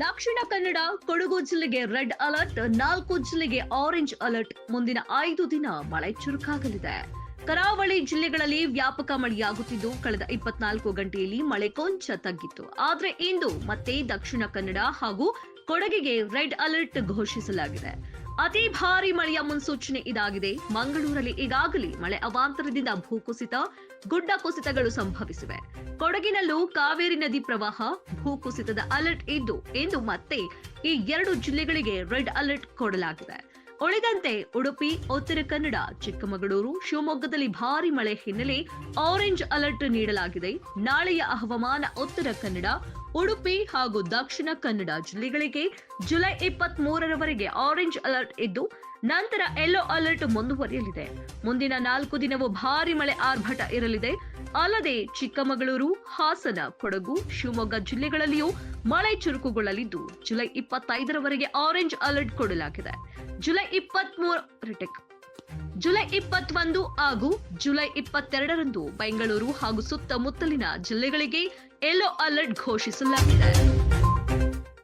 ದಕ್ಷಿಣ ಕನ್ನಡ, ಕೊಡಗು ಜಿಲ್ಲೆಗೆ red alert, ನಾಲ್ಕು ಜಿಲ್ಲೆಗೆ ಆರೆಂಜ್ ಅಲರ್ಟ್. ಮುಂದಿನ ಐದು ದಿನ ಮಳೆ ಚುರುಕಾಗಲಿದೆ. ಕರಾವಳಿ ಜಿಲ್ಲೆಗಳಲ್ಲಿ ವ್ಯಾಪಕ ಮಳೆಯಾಗುತ್ತಿದ್ದು, ಕಳೆದ ಇಪ್ಪತ್ನಾಲ್ಕು ಗಂಟೆಯಲ್ಲಿ ಮಳೆ ಕೊಂಚ ತಗ್ಗಿತ್ತು. ಆದರೆ ಇಂದು ಮತ್ತೆ ದಕ್ಷಿಣ ಕನ್ನಡ ಹಾಗೂ ಕೊಡಗಿಗೆ ರೆಡ್ ಅಲರ್ಟ್ ಘೋಷಿಸಲಾಗಿದೆ. ಅತಿ ಭಾರಿ ಮಳೆಯ ಮುನ್ಸೂಚನೆ ಇದಾಗಿದೆ. ಮಂಗಳೂರಲ್ಲಿ ಈಗಾಗಲೇ ಮಳೆ ಅವಾಂತರದಿಂದ ಭೂಕುಸಿತ, ಗುಡ್ಡ ಕುಸಿತಗಳು ಸಂಭವಿಸಿವೆ. ಕೊಡಗಿನಲ್ಲೂ ಕಾವೇರಿ ನದಿ ಪ್ರವಾಹ, ಭೂಕುಸಿತದ ಅಲರ್ಟ್ ಇದ್ದು ಎಂದು ಮತ್ತೆ ಈ ಎರಡು ಜಿಲ್ಲೆಗಳಿಗೆ ರೆಡ್ ಅಲರ್ಟ್ ಕೊಡಲಾಗಿದೆ. ಉಳಿದಂತೆ ಉಡುಪಿ, ಉತ್ತರ ಕನ್ನಡ, ಚಿಕ್ಕಮಗಳೂರು, ಶಿವಮೊಗ್ಗದಲ್ಲಿ ಭಾರಿ ಮಳೆ ಹಿನ್ನೆಲೆ ಆರೆಂಜ್ ಅಲರ್ಟ್ ನೀಡಲಾಗಿದೆ. ನಾಳೆಯ ಹವಾಮಾನ ಉತ್ತರ ಕನ್ನಡ, ಉಡುಪಿ ಹಾಗೂ ದಕ್ಷಿಣ ಕನ್ನಡ ಜಿಲ್ಲೆಗಳಿಗೆ ಜುಲೈ ಇಪ್ಪತ್ತ್ ಮೂರರವರೆಗೆ ಆರೆಂಜ್ ಅಲರ್ಟ್ ಇದ್ದು, ನಂತರ ಯೆಲ್ಲೋ ಅಲರ್ಟ್ ಮುಂದುವರಿಯಲಿದೆ. ಮುಂದಿನ ನಾಲ್ಕು ದಿನವೂ ಭಾರಿ ಮಳೆ ಆರ್ಭಟ ಇರಲಿದೆ. ಅಲ್ಲದೆ ಚಿಕ್ಕಮಗಳೂರು, ಹಾಸನ, ಕೊಡಗು, ಶಿವಮೊಗ್ಗ ಜಿಲ್ಲೆಗಳಲ್ಲಿಯೂ ಮಳೆ ಚುರುಕುಗೊಳ್ಳಲಿದ್ದು ಜುಲೈ ಇಪ್ಪತ್ತೈದರವರೆಗೆ ಆರೆಂಜ್ ಅಲರ್ಟ್ ಕೊಡಲಾಗಿದೆ. ಜುಲೈ ಇಪ್ಪತ್ತ್ ರಿಟೆಕ್. ಜುಲೈ ಇಪ್ಪತ್ತೊಂದು ಹಾಗೂ ಜುಲೈ ಇಪ್ಪತ್ತೆರಡರಂದು ಬೆಂಗಳೂರು ಹಾಗೂ ಸುತ್ತಮುತ್ತಲಿನ ಜಿಲ್ಲೆಗಳಿಗೆ ಯೆಲ್ಲೋ ಅಲರ್ಟ್ ಘೋಷಿಸಲಾಗಿದೆ.